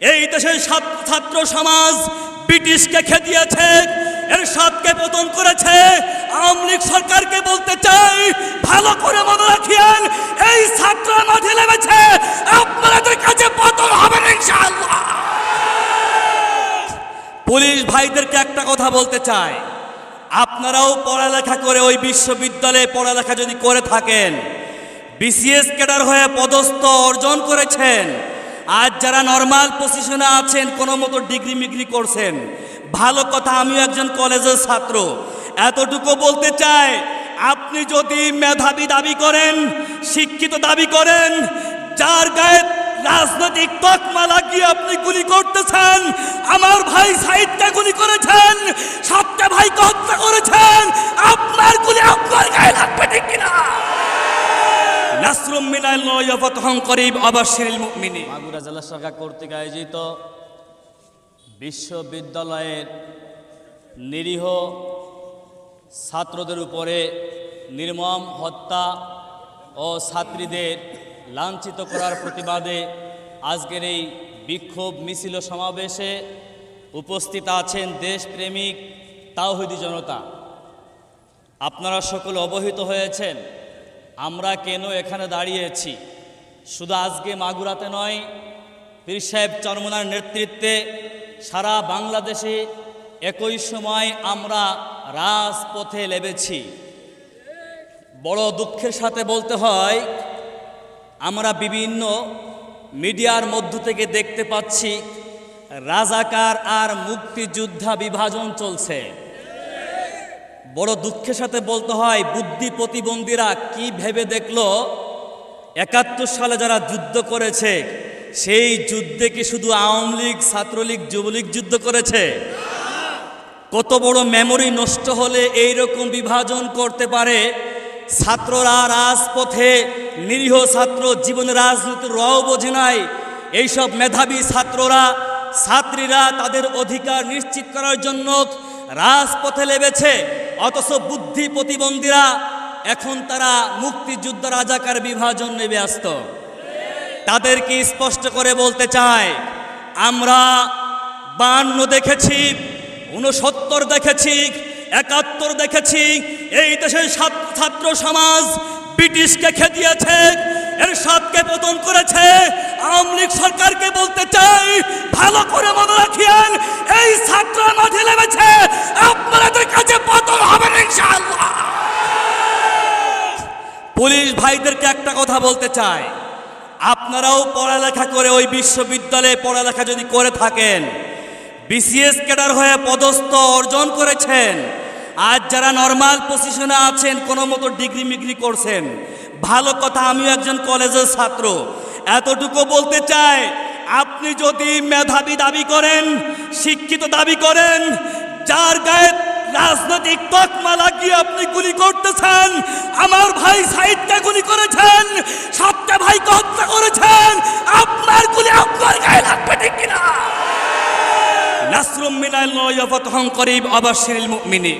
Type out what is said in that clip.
এই দেশের ছাত্র সমাজ ব্রিটিশকে খেদিয়েছে এর সাতকে পতন করেছে। আওয়ামী লীগ সরকারকে বলতে চাই, ভালো করে মনে রাখিয়েন, এই ছাত্র মাঠে নেমেছে, আপনাদের কাছে পতন হবে ইনশাআল্লাহ। পুলিশ ভাইদেরকে একটা কথা বলতে চাই, আপনারাও পড়ালেখা করে ওই বিশ্ববিদ্যালয়ে পড়ালেখা যদি করে থাকেন, বিসিএস ক্যাডার হয়ে পদস্থ অর্জন করেছেন আজ যারা নর্মাল পজিশনে আছেন, কোনো মতো ডিগ্রি মিগ্রি করছেন, ভালো কথা, আমিও একজন কলেজের ছাত্র, এতটুকু বলতে চাই, আপনি যদি মেধাবী দাবি করেন, শিক্ষিত দাবি করেন, যার গায়ে রাজনৈতিক তকমা লাগিয়ে আপনি গুলি করতেছেন, আমার মাগুরা জেলা কর্তৃক আয়োজিত বিশ্ববিদ্যালয়ের নিরীহ ছাত্রদের উপরে নির্মম হত্যা ও ছাত্রীদের লাঞ্ছিত করার প্রতিবাদে আজকের এই বিক্ষোভ মিছিল সমাবেশে উপস্থিত আছেন দেশপ্রেমিক তাওহিদি জনতা। আপনারা সকলে অবহিত হয়েছেন। আমরা কেন এখানে দাঁড়িয়েছি? শুধু আজকে মাগুরাতে নয়, পীর সাহেব চরমনার নেতৃত্বে সারা বাংলাদেশে একই সময় আমরা রাজপথে লেবেছি বড় দুঃখের সাথে বলতে হয়, আমরা বিভিন্ন মিডিয়ার মধ্য থেকে দেখতে পাচ্ছি, রাজাকার আর মুক্তিযোদ্ধা বিভাজন চলছে। বড় দুঃখের সাথে বলতে হয়, বুদ্ধি প্রতিবন্ধীরা কি ভেবে দেখল? একাত্তর সালে যারা যুদ্ধ করেছে, সেই যুদ্ধে কি শুধু আওয়ামী লীগ, ছাত্রলীগ, যুবলীগ যুদ্ধ করেছে? কত বড় মেমোরি নষ্ট হলে এই রকম বিভাজন করতে পারে? ছাত্ররা রাজপথে নিরীহ ছাত্র, জীবনে রাজনীতির রও বোঝে নাই। এইসব মেধাবী ছাত্ররা, ছাত্রীরা তাদের অধিকার নিশ্চিত করার জন্য রাজপথে লেবেছে অথচ বুদ্ধি প্রতিবন্ধীরা এখন তারা মুক্তিযুদ্ধ রাজাকার বিভাজন নিয়ে ব্যস্ত। তাদেরকে স্পষ্ট করে বলতে চায় আমরা বান্ন দেখেছি উনসত্তর দেখেছি, একাত্তর দেখেছি, এই দেশের ছাত্র ছাত্র সমাজ ব্রিটিশকে খেদিয়েছে এর সাতকে পতন করেছে। আওয়ামী লীগ সরকারকে বলতে চাই, ভালো করে মনে রাখিয়েন, এই ছাত্র মাঠে নেমেছে আপনাদের কাছে পতন হবে পুলিশ ভাইদেরকে একটা কথা বলতে চাই। আপনারাও পড়ালেখা করে ওই বিশ্ববিদ্যালয়ে পড়ালেখা যদি করে থাকেন, বিসিএস ক্যাডার হয়ে পদস্থ অর্জন করেছেন, আজ যারা নর্মাল পজিশনে আছেন, কোনো মতো ডিগ্রি মিগ্রি করছেন, ভালো কথা, আমিও একজন কলেজের ছাত্র, এতটুকু বলতে চাই, আপনি যদি মেধাবী দাবি করেন, শিক্ষিত দাবি করেন যার গায়ে রাজনৈতিক তকমা লাগিয়ে আপনি গুলি করতেছেন, আমার ভাই সাইদকে গুলি করেছেন সাতটা ভাই হত্যা করেছেন, আপনার গুলি আপনার গায়ে লাগবে ঠিক কিনা? নাসরুম মিনাল্লাহ ইয়াফাতহুম করিব আবাশিরিল মুমিনিন।